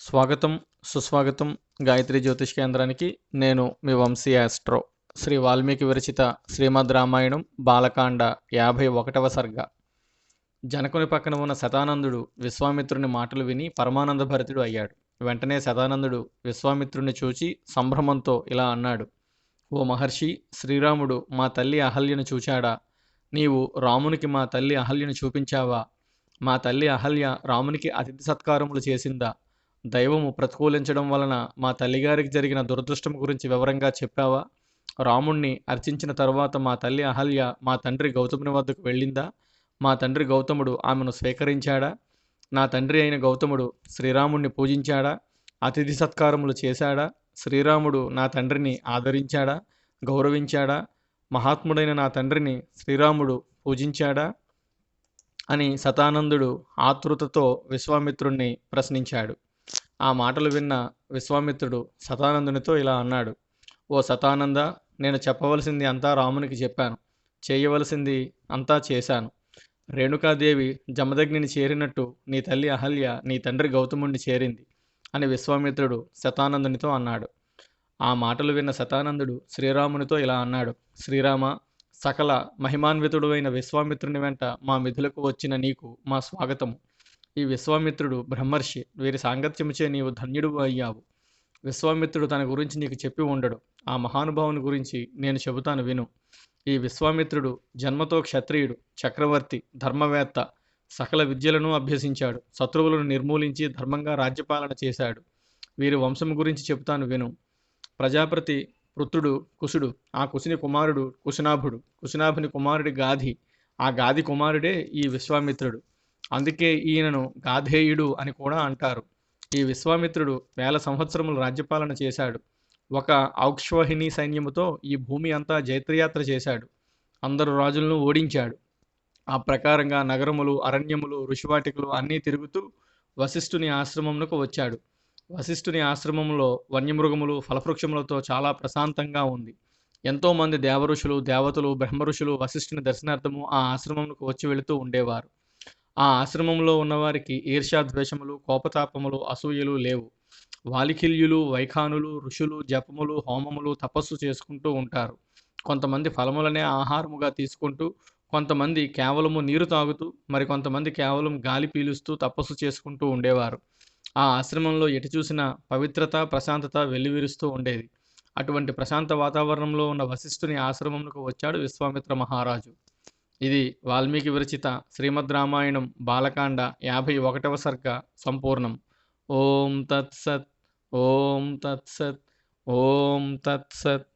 స్వాగతం సుస్వాగతం గాయత్రి జ్యోతిష్ కేంద్రానికి. నేను మీ వంశీ ఆస్ట్రో. శ్రీ వాల్మీకి విరచిత శ్రీమద్ రామాయణం బాలకాండ యాభై ఒకటవ సర్గ. జనకుని పక్కన ఉన్న శతానందుడు విశ్వామిత్రుని మాటలు విని పరమానంద భరితుడు అయ్యాడు. వెంటనే శతానందుడు విశ్వామిత్రుని చూచి సంభ్రమంతో ఇలా అన్నాడు. ఓ మహర్షి శ్రీరాముడు మా తల్లి అహల్యను చూచాడా? నీవు రామునికి మా తల్లి అహల్యను చూపించావా? మా తల్లి అహల్య రామునికి అతిథి సత్కారములు చేసిందా? దైవము ప్రతికూలించడం వలన మా తల్లిగారికి జరిగిన దురదృష్టం గురించి వివరంగా చెప్పావా? రాముణ్ణి అర్చించిన తరువాత మా తల్లి అహల్య మా తండ్రి గౌతముని వద్దకు వెళ్ళిందా? మా తండ్రి గౌతముడు ఆమెను స్వీకరించాడా? నా తండ్రి అయిన గౌతముడు శ్రీరాముణ్ణి పూజించాడా? అతిథి సత్కారములు చేశాడా? శ్రీరాముడు నా తండ్రిని ఆదరించాడా? గౌరవించాడా? మహాత్ముడైన నా తండ్రిని శ్రీరాముడు పూజించాడా? అని శతానందుడు ఆతృతతో విశ్వామిత్రుణ్ణి ప్రశ్నించాడు. ఆ మాటలు విన్న విశ్వామిత్రుడు సతానందునితో ఇలా అన్నాడు. ఓ సతానంద నేను చెప్పవలసింది అంతా రామునికి చెప్పాను. చేయవలసింది అంతా చేశాను. రేణుకాదేవి జమదగ్నిని చేరినట్టు నీ తల్లి అహల్య నీ తండ్రి గౌతముణ్ణి చేరింది అని విశ్వామిత్రుడు శతానందునితో అన్నాడు. ఆ మాటలు విన్న శతానందుడు శ్రీరామునితో ఇలా అన్నాడు శ్రీరామ సకల మహిమాన్వితుడు అయిన విశ్వామిత్రుని వెంట మా మిథులకు వచ్చిన నీకు మా స్వాగతము. ఈ విశ్వామిత్రుడు బ్రహ్మర్షి వీరి సాంగత్యముచే నీవు ధన్యుడు అయ్యావు. విశ్వామిత్రుడు తన గురించి నీకు చెప్పి ఉండడు. ఆ మహానుభావుని గురించి నేను చెబుతాను విను. ఈ విశ్వామిత్రుడు జన్మతో క్షత్రియుడు చక్రవర్తి ధర్మవేత్త సకల విద్యలను అభ్యసించాడు శత్రువులను నిర్మూలించి ధర్మంగా రాజ్యపాలన చేశాడు. వీరి వంశం గురించి చెబుతాను విను. ప్రజాపతి పృత్రుడు కుశుడు ఆ కుశుని కుమారుడు కుశనాభుడు కుశనాభుని కుమారుడి గాధి ఆ గాది కుమారుడే ఈ విశ్వామిత్రుడు. అందుకే ఈయనను గాధేయుడు అని కూడా అంటారు. ఈ విశ్వామిత్రుడు వేల సంవత్సరములు రాజ్యపాలన చేశాడు. ఒక ఔక్ష్వహిని సైన్యముతో ఈ భూమి అంతా జైత్రయాత్ర చేశాడు. అందరు రాజులను ఓడించాడు. ఆ ప్రకారంగా నగరములు అరణ్యములు ఋషివాటికలు అన్నీ తిరుగుతూ వశిష్ఠుని ఆశ్రమమునకు వచ్చాడు. వశిష్ఠుని ఆశ్రమంలో వన్యమృగములు ఫలవృక్షములతో చాలా ప్రశాంతంగా ఉంది. ఎంతోమంది దేవఋషులు దేవతలు బ్రహ్మఋషులు వశిష్ఠుని దర్శనార్థము ఆ ఆశ్రమంకు వచ్చి వెళుతూ ఉండేవారు. ఆ ఆశ్రమంలో ఉన్నవారికి ఈర్ష్యాద్వేషములు కోపతాపములు అసూయలు లేవు. వాలికిల్యులు వైఖానులు ఋషులు జపములు హోమములు తపస్సు చేసుకుంటూ ఉంటారు. కొంతమంది ఫలములనే ఆహారముగా తీసుకుంటూ కొంతమంది కేవలము నీరు తాగుతూ మరి కొంతమంది కేవలం గాలి పీలుస్తూ తపస్సు చేసుకుంటూ ఉండేవారు. ఆ ఆశ్రమంలో ఎటు చూసినా పవిత్రత ప్రశాంతత వెల్లివిరుస్తూ ఉండేది. అటువంటి ప్రశాంత వాతావరణంలో ఉన్న వశిష్ఠుని ఆశ్రమంకు వచ్చాడు విశ్వామిత్ర మహారాజు. ఇది వాల్మీకి విరచిత శ్రీమద్ రామాయణం బాలకాండ యాభై ఒకటవ సర్గ సంపూర్ణం. ఓం తత్సత్ ఓం తత్సత్ ఓం తత్సత్